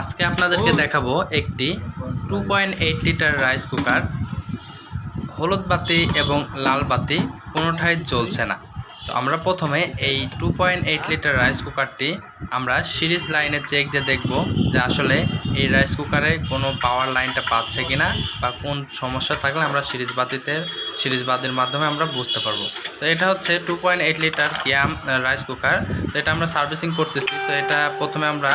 আজকে আপনাদেরকে দেখাবো একটি two point eight litre rice cooker হলুদ বাতি এবং লাল বাতি কোনোটাই জ্বলছে না। তো আমরা প্রথমে এই two point eight litre rice কুকারটি আমরা সিরিজ লাইনে চেক দিয়ে দেখব যে আসলে এই রাইস কুকারে কোনো পাওয়ার লাইনটা পাচ্ছে কিনা বা কোন সমস্যা থাকলে আমরা সিরিজ বাতিতে সিরিজ বাতির মাধ্যমে আমরা বুঝতে পারব। তো এটা হচ্ছে two point eight litre Kiam rice cooker তো এটা আমরা সার্ভিসিং করতেছি। তো এটা প্রথমে আমরা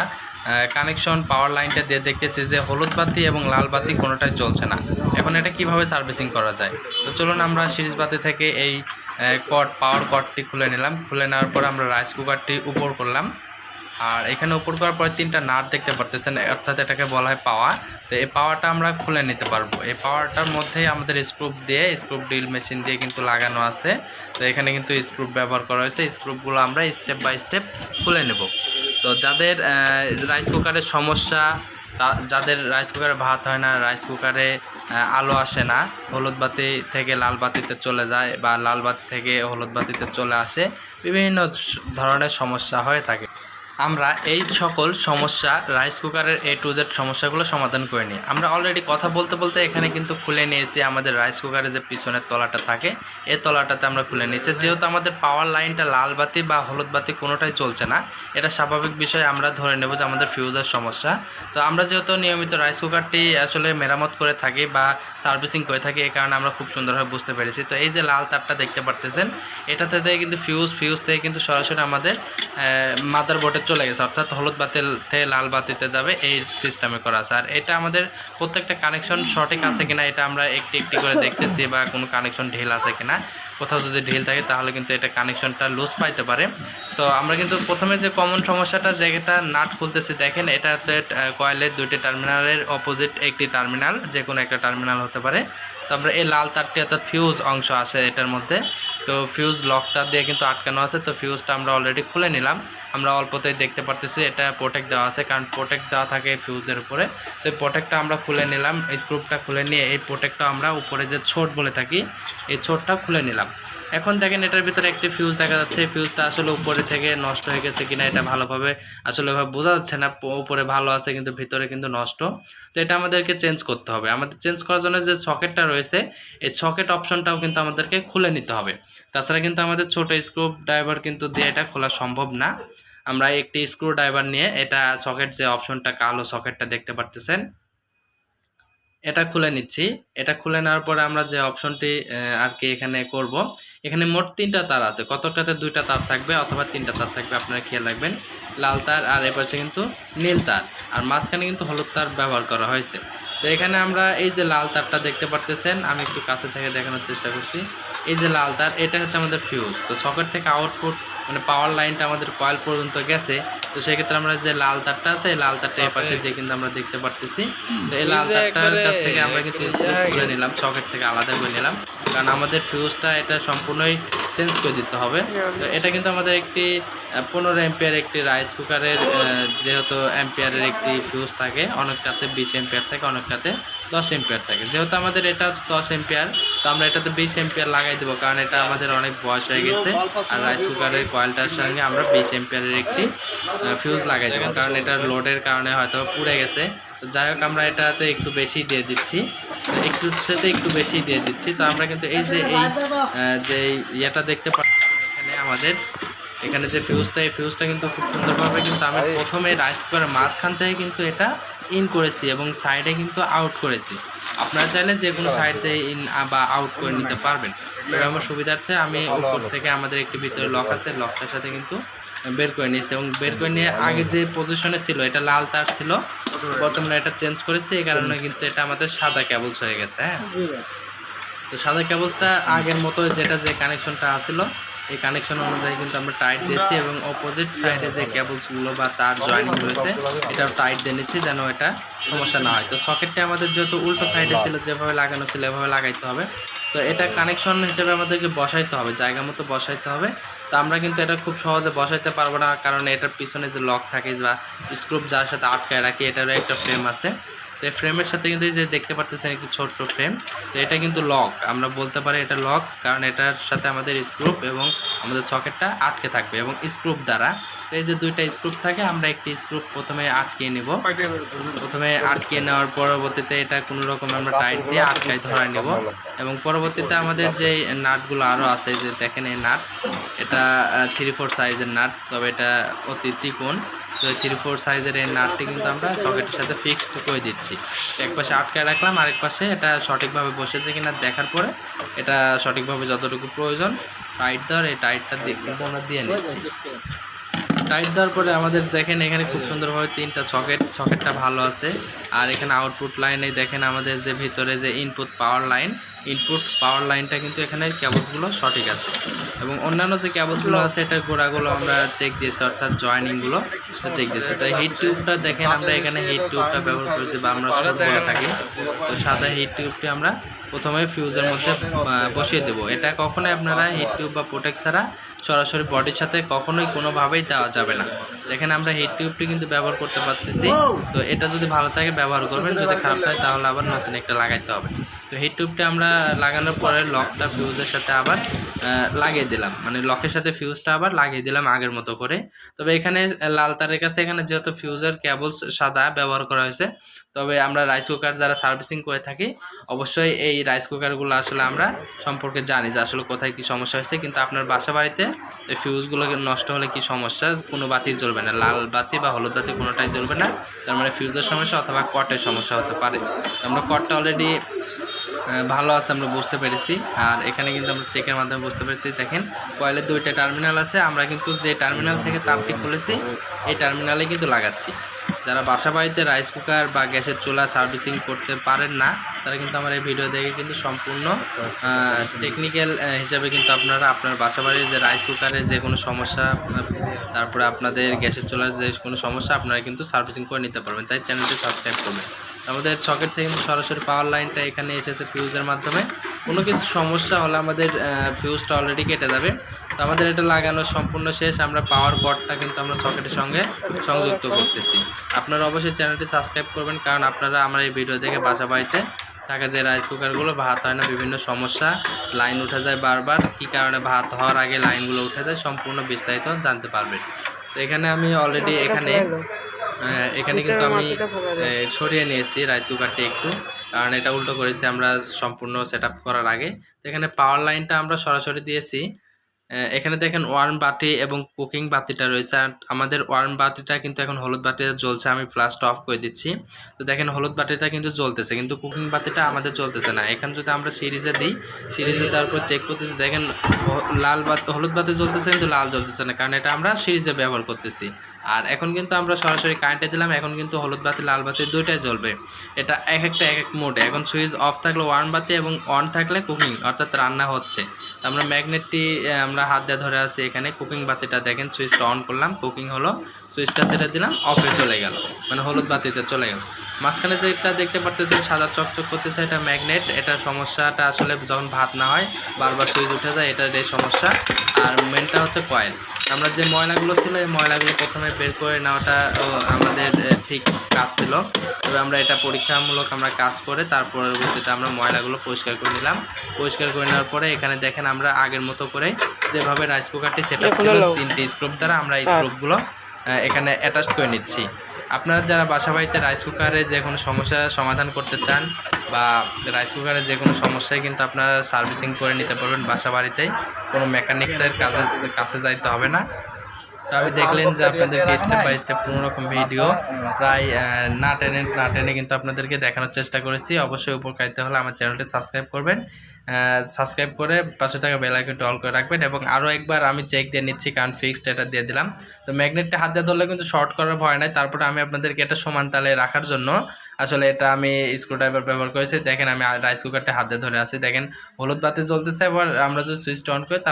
কানেকশন পাওয়ার লাইনটা দিয়ে দেখতেছি যে হলুদ বাতি এবং লাল বাতি কোনোটাই জ্বলছে না। এখন এটা কীভাবে সার্ভিসিং করা যায়? তো চলুন আমরা সিরিজ বাতি থেকে এই কট পাওয়ার কটটি খুলে নিলাম। খুলে নেওয়ার পর আমরা রাইস কুকারটি উপর করলাম। আর এখানে উপর করার পরে তিনটা নাট দেখতে পারতেছেন, অর্থাৎ এটাকে বলা হয় পাওয়া তো এই পাওয়ারটা আমরা খুলে নিতে পারব। এই পাওয়ারটার মধ্যেই আমাদের স্ক্রুপ দিয়ে স্ক্রুপ ড্রিল মেশিন দিয়ে কিন্তু লাগানো আছে। তো এখানে কিন্তু স্ক্রুপ ব্যবহার করা হয়েছে। স্ক্রুপগুলো আমরা স্টেপ বাই স্টেপ খুলে নেব। তো যাদের রাইস কুকারের সমস্যা যাদের রাইস কুকারে ভাত হয় না রাইস কুকারে আলো আসে না, হলুদ বাতি থেকে লাল বাতিতে চলে যায় বা লাল বাতি থেকে হলুদ বাতিতে চলে আসে, বিভিন্ন ধরনের সমস্যা হয়ে থাকে। আমরা এই সকল সমস্যা রাইস কুকারের এ টু জেড সমস্যাগুলো সমাধান করে নিই। আমরা অলরেডি কথা বলতে বলতে এখানে কিন্তু খুলে নিয়েছি আমাদের রাইস কুকারের যে পিছনের তলাটা থাকে এই তলাটাতে আমরা খুলে নিয়েছি। যেহেতু আমাদের পাওয়ার লাইনটা লাল বাতি বা হলুদ বাতি কোনোটাই চলছে না, এটা স্বাভাবিক বিষয়। আমরা ধরে নেব যে আমাদের ফিউজের সমস্যা। তো আমরা যেহেতু নিয়মিত রাইস কুকারটি আসলে মেরামত করে থাকি বা সার্ভিসিং করে থাকি, এই কারণে আমরা খুব সুন্দরভাবে বুঝতে পেরেছি। তো এই যে লাল তারটা দেখতে পারতেছেন, এটাতে থেকে কিন্তু ফিউজ ফিউজ থেকে কিন্তু সরাসরি আমাদের মাদার বোর্ডে চলে গেছে, অর্থাৎ হলুদ বাতিল থেকে লাল বাতিতে যাবে এই সিস্টেমে করা আছে। আর এটা আমাদের প্রত্যেকটা কানেকশন সঠিক আছে কিনা, এটা আমরা একটি একটি করে দেখতেছি বা কোনো কানেকশন ঢিল আছে কিনা। কোথাও যদি ঢিল থাকে, তাহলে কিন্তু এটা কানেকশনটা লুজ পাইতে পারে। তো আমরা কিন্তু প্রথমে যে কমন সমস্যাটা যেটা নাট খুলতেছি, দেখেন, এটা হচ্ছে কয়েলের দুইটি টার্মিনালের অপোজিট একটি টার্মিনাল যে কোনো একটা টার্মিনাল হতে পারে। তো আমরা এই লাল তারটি অর্থাৎ ফিউজ অংশ আছে এটার মধ্যে। তো ফিউজ লকটা দিয়ে কিন্তু আটকানো আছে, তো ফিউজটা আমরা অলরেডি খুলে নিলাম। আমরা অল্পতেই দেখতে পারতেছি এটা প্রোটেক্ট দেওয়া আছে, কারণ প্রোটেক্ট দেওয়া থাকে ফিউজের উপরে। তো এই প্রোটেক্টটা আমরা খুলে নিলাম স্ক্রুপটা খুলে নিয়ে এই প্রোটেক্টটা আমরা উপরে যে ছোট বলে থাকি, এই ছোটটা খুলে নিলাম। এখন দেখেন এটার ভিতরে একটি ফিউজ দেখা যাচ্ছে। ফিউজটা আসলে উপরে থেকে নষ্ট হয়ে গেছে কিনা এটা ভালোভাবে আসলে বোঝা যাচ্ছে না। উপরে ভালো আছে কিন্তু ভিতরে কিন্তু নষ্ট। তো এটা আমাদেরকে চেঞ্জ করতে হবে। আমাদের চেঞ্জ করার জন্য যে সকেটটা রয়েছে, এই সকেট অপশনটাও কিন্তু আমাদেরকে খুলে নিতে হবে। তাছাড়া কিন্তু আমাদের ছোট স্ক্রু ড্রাইভার কিন্তু দিয়ে এটা খোলা সম্ভব না। আমরা একটি স্ক্রু ড্রাইভার নিয়ে এটা সকেট যে অপশনটা কালো সকেটটা দেখতে পারতেছেন। এটা খুলে নিচ্ছি। এটা খুলে নেওয়ার পরে আমরা যে অপশনটি আর কি এখানে করব, এখানে মোট তিনটা তার আছে। কতটাতে দুইটা তার থাকবে অথবা তিনটা তার থাকবে আপনারা খেয়াল রাখবেন। লাল তার আর এপাশে কিন্তু নীল তার। আর মাঝখানে কিন্তু হলুদ তার ব্যবহার করা হয়েছে। তো এখানে আমরা এই যে লাল তারটা দেখতে পারতেছেন, আমি একটু কাছে থেকে দেখানোর চেষ্টা করছি। এই যে লাল তার, এটা হচ্ছে আমাদের ফিউজ তো সকেট থেকে আউটপুট মানে পাওয়ার লাইনটা আমাদের কয়েল পর্যন্ত গেছে। তো সেক্ষেত্রে আমরা যে লাল তারটা আছে লাল তারটা পাশে দিয়ে কিন্তু আমরা দেখতে পারতেছি। তো এই লাল তারটার কাছ থেকে আমরা কিন্তু করে নিলাম সকেট থেকে আলাদা করে নিলাম। কারণ আমাদের ফিউজটা এটা সম্পূর্ণই চেঞ্জ করে দিতে হবে। তো এটা কিন্তু আমাদের একটি পনেরো এম্পিয়ার একটি রাইস কুকারের যেহেতু এম্পিয়ারের একটি ফিউজ থাকে, অনেকটাতে বিশ এম্পিয়ার থাকে, অনেকটাতে দশ এম্পিয়ার থাকে। যেহেতু আমাদের এটা হচ্ছে দশ এম্পিয়ার তো আমরা এটাতে বিশ এম্পিয়ার লাগাই দেবো, কারণ এটা আমাদের অনেক বয়স হয়ে গেছে। আর রাইস কুকারের কয়েলটার সঙ্গে আমরা বিশ এম্পিয়ারের একটি ফিউজ লাগাই দেবো, কারণ এটার লোডের কারণে হয়তো পুড়ে গেছে। যাই হোক, আমরা এটাতে একটু বেশি দিয়ে দিচ্ছি। একটু সাথে একটু বেশি দিয়ে দিচ্ছি। তো আমরা কিন্তু এই যে এই যে ইয়েটা দেখতে পাচ্ছি এখানে আমাদের। এখানে যে ফিউজটা এই ফিউজটা কিন্তু খুব সুন্দরভাবে কিন্তু আমি প্রথমে রাইস কুকারের মাঝখান থেকে কিন্তু এটা ইন করেছি এবং সাইডে কিন্তু আউট করেছি। আপনারা চাইলে যে কোনো সাইড থেকে ইন বা আউট করে নিতে পারবেন। তবে আমার সুবিধার্থে আমি উপর থেকে আমাদের একটি ভিতরে লক আছে। লকটার সাথে কিন্তু বের করে নিয়েছে এবং বের করে নিয়ে আগে যে পজিশনে ছিল এটা লাল তার ছিল বর্তমানে এটা চেঞ্জ করেছি এই কারণে কিন্তু এটা আমাদের সাদা ক্যাবলস হয়ে গেছে হ্যাঁ? তো সাদা ক্যাবলসটা আগের মতো যেটা যে কানেকশনটা আছিল এই কানেকশন অনুযায়ী কিন্তু আমরা টাইট দিয়েছি এবং অপোজিট সাইডে যে কেবলসগুলো বা তার জয়েনিং রয়েছে, এটাও টাইট দিয়ে নিচ্ছি যেন এটা সমস্যা না হয়। তো সকেটটা আমাদের যেহেতু উল্টো সাইডে ছিল, যেভাবে লাগানো ছিল, এভাবে লাগাইতে হবে। তো এটা কানেকশন হিসেবে আমাদেরকে বসাইতে হবে, জায়গা মতো বসাইতে হবে। তো আমরা কিন্তু এটা খুব সহজে বসাইতে পারব না, কারণ এটার পিছনে যে লক থাকে বা স্ক্রুপ যার সাথে আটকায় রাখি, এটারও একটা ফ্রেম আছে। তো ফ্রেমের সাথে কিন্তু এই যে দেখতে পাচ্ছেন একটি ছোট্ট ফ্রেম তো এটা কিন্তু লক আমরা বলতে পারি এটা লক কারণ এটার সাথে আমাদের স্ক্রুপ এবং আমাদের সকেটটা আটকে থাকবে এবং স্ক্রুপ দ্বারা। তো এই যে দুইটা স্ক্রুপ থাকে, আমরা একটি স্ক্রুপ প্রথমে আটকে নিব। প্রথমে আটকে নেওয়ার পরবর্তীতে এটা কোনো রকম আমরা টাইট দিয়ে আটকায় ধরা নেব। এবং পরবর্তীতে আমাদের যে নাটগুলো আরও আছে যে দেখেন এই নাট, এটা থ্রি ফোর সাইজের নাট, তবে এটা অতি চিকন। তো থ্রি ফোর সাইজের এই নাটটি কিন্তু আমরা সকেটের সাথে ফিক্সড করে দিচ্ছি। এক পাশে আটকায় রাখলাম, আরেক পাশে এটা সঠিকভাবে বসেছে কিনা দেখার পরে এটা সঠিকভাবে যতটুকু প্রয়োজন টাইট ধর, এই টাইটটা দিয়ে দিয়ে নিচ্ছি। টাইট দেওয়ার পরে আমাদের দেখেন এখানে খুব সুন্দরভাবে তিনটা সকেট সকেটটা ভালো আছে। আর এখানে আউটপুট লাইনে দেখেন আমাদের যে ভিতরে যে input power line input power লাইনটা কিন্তু এখানে ক্যাবলসগুলো সঠিক আছে। এবং অন্যান্য যে ক্যাবলসগুলো আছে, এটার গোড়াগুলো আমরা চেক দিয়েছি, অর্থাৎ জয়েনিংগুলো চেক দিয়েছি। তো হিট টিউবটা দেখেন আমরা এখানে হিট টিউবটা ব্যবহার করেছি বা আমরা থাকি। তো সাদা হিট টিউবটি আমরা প্রথমে ফিউজের মধ্যে বসিয়ে দেব। এটা কখনোই আপনারা হিট টিউব বা প্রোটেক্ট ছাড়া সরাসরি বডির সাথে কখনোই কোনোভাবেই দেওয়া যাবে না। দেখেন আমরা হিট টিউবটি কিন্তু ব্যবহার করতে পারতেছি। তো এটা যদি ভালো থাকে, ব্যবহার করবেন। যদি খারাপ থাকে, তাহলে আবার নতুন একটা লাগাইতে হবে। তো হিট টিউবটা আমরা লাগানোর পরে লকটা ফিউজের সাথে আবার লাগিয়ে দিলাম। মানে লকের সাথে ফিউজটা আবার লাগিয়ে দিলাম আগের মতো করে। তবে এখানে লাল তারের কাছে এখানে যেহেতু ফিউজের কেবলস সাদা ব্যবহার করা হয়েছে, তবে আমরা রাইস কুকার যারা সার্ভিসিং করে থাকি, অবশ্যই এই রাইস কুকারগুলো আসলে আমরা সম্পর্কে জানি যে আসলে কোথায় কি সমস্যা হয়েছে। কিন্তু আপনার বাসা বাড়িতে এই ফিউজগুলো নষ্ট হলে কি সমস্যা? কোনো বাতি জ্বলবে না। লাল বাতি বা হলুদ বাতি কোনোটাই জ্বলবে না। তার মানে ফিউজের সমস্যা অথবা কটের সমস্যা হতে পারে। আমরা কটটা অলরেডি ভালো আছে, আমরা বুঝতে পেরেছি। আর এখানে কিন্তু আমরা চেকের মাধ্যমে বুঝতে পেরেছি, দেখেন কয়েলের দুইটা টার্মিনাল আছে। আমরা কিন্তু যে টার্মিনাল থেকে তারটি খুলেছি, এই টার্মিনালে কিন্তু লাগাচ্ছি। যারা বাসা বাড়িতে রাইস কুকার বা গ্যাসের চুলা সার্ভিসিং করতে পারেন না, তারা কিন্তু আমার এই ভিডিও দেখে কিন্তু সম্পূর্ণ টেকনিক্যাল হিসাবে কিন্তু আপনারা আপনার বাসা বাড়ির যে রাইস কুকারের যে কোনো সমস্যা, তারপরে আপনাদের গ্যাসের চুলার যে কোনো সমস্যা, আপনারা কিন্তু সার্ভিসিং করে নিতে পারবেন। তাই চ্যানেলটি সাবস্ক্রাইব করবেন। আমাদের সকেট থেকে সরাসরি পাওয়ার লাইনটা এখানে এসেছে ফিউজের মাধ্যমে। কোনো কিছু সমস্যা হলে আমাদের ফিউজটা অলরেডি কেটে যাবে। তো আমাদের এটা লাগানো সম্পূর্ণ শেষ। আমরা পাওয়ার কর্ডটা কিন্তু আমরা সকেটের সঙ্গে সংযুক্ত করতেছি। আপনারা অবশ্যই চ্যানেলটি সাবস্ক্রাইব করবেন, কারণ আপনারা আমার এই ভিডিও দেখে বাসা বাড়িতে থাকা যে রাইস কুকারগুলো ভাত হয় না, বিভিন্ন সমস্যা লাইন উঠে যায় বারবার, কী কারণে ভাত হওয়ার আগে লাইনগুলো উঠে যায়, সম্পূর্ণ বিস্তারিত জানতে পারবেন। তো এখানে আমি অলরেডি এখানে এখানে কিন্তু আমি সরিয়ে নিয়েছি রাইস কুকারটি একটু। কারণ এটা উল্টো করেছি আমরা সম্পূর্ণ সেট করার আগে। তো এখানে পাওয়ার লাইনটা আমরা সরাসরি দিয়েছি। এখানে দেখেন ওয়ার্ম বাতি এবং কুকিং বাতিটা রয়েছে। আর আমাদের ওয়ার্ম বাতিটা কিন্তু এখন হলুদ বাতিটা জ্বলছে, আমি ফ্লাশটা অফ করে দিচ্ছি। তো দেখেন হলুদ বাতিটা কিন্তু জ্বলতেছে, কিন্তু কুকিং বাতিটা আমাদের চলতেছে না। এখানে যদি আমরা সিরিজে দিই, সিরিজে দেওয়ার পর চেক করতেছি, দেখেন লাল বাতি, হলুদ বাতি জ্বলতেছে কিন্তু লাল জ্বলতেছে না, কারণ এটা আমরা সিরিজে ব্যবহার করতেছি। আর এখন কিন্তু আমরা সরাসরি কারেন্টে দিলাম, এখন কিন্তু হলুদ বাতি, লাল বাতি দুইটাই জ্বলবে। এটা এক একটা এক এক মোডে এখন সুইচ অফ থাকলে ওয়ার্ম বাতি এবং অন থাকলে কুকিং অর্থাৎ রান্না হচ্ছে। তো আমরা ম্যাগনেটটি আমরা হাত দিয়ে ধরে আছি এখানে। কুকিং বাতিটা দেখেন সুইচটা অন করলাম। কুকিং হলো সুইচটা ছেড়ে দিলাম অফে চলে গেল। মানে হলুদ বাতিতে চলে গেল। মাঝখানে যেটা দেখতে পারতেছেন সাদা চকচক করতেছে এটা ম্যাগনেট। এটার সমস্যাটা আসলে যখন ভাত না হয় বারবার সুইচ উঠে যায় এটার এই সমস্যা। আর মেনটা হচ্ছে কয়েল আমরা যে ময়লাগুলো ছিল এই ময়লাগুলো প্রথমে বের করে নেওয়াটা আমাদের ঠিক কাজ ছিল। তবে আমরা এটা পরীক্ষামূলক আমরা কাজ করে তার পরবর্তীতে আমরা ময়লাগুলো পরিষ্কার করে নিলাম। পরিষ্কার করে নেওয়ার পরে এখানে দেখেন আমরা আগের মতো করে যেভাবে রাইস কুকারটি সেট আপ ছিল তিনটি স্ক্রুপ দ্বারা আমরা এই স্ক্রুপগুলো এখানে অ্যাটাচ করে নিচ্ছি। আপনারা যারা বাসা বাড়িতে রাইস কুকারে যে কোনো সমস্যা সমাধান করতে চান বা রাইস কুকারে যে কোনো সমস্যায় কিন্তু আপনারা সার্ভিসিং করে নিতে পারবেন বাসা বাড়িতেই। কোনো মেকানিক্সের কাজে কাছে যাইতে হবে না। তো আমি দেখলেন যে আপনাদেরকে স্টেপ বাই স্টেপ কোনো রকম ভিডিও প্রায় না টেনে না টেনে কিন্তু আপনাদেরকে দেখানোর চেষ্টা করেছি। অবশ্যই উপকারিত হলে আমার চ্যানেলটি সাবস্ক্রাইব করবেন। সাবস্ক্রাইব করে পাশে থাকা বেল আইকনটি অল করে রাখবেন এবং আরও একবার আমি চেক দিয়ে নিচ্ছি কারণ ফিক্সড এটা দিয়ে দিলাম। তো ম্যাগনেটটা হাত দিয়ে ধরলে কিন্তু শর্ট করার ভয় নাই। তারপরে আমি আপনাদেরকে এটা সমান তালে রাখার জন্য আসলে এটা আমি স্ক্রুড্রাইভার ব্যবহার করেছি। দেখেন আমি রাইস কুকারটা হাত দিয়ে ধরে আছি। দেখেন হলুদ বাতি জ্বলতেছে এবার আমরা যদি সুইচটা অন করি তার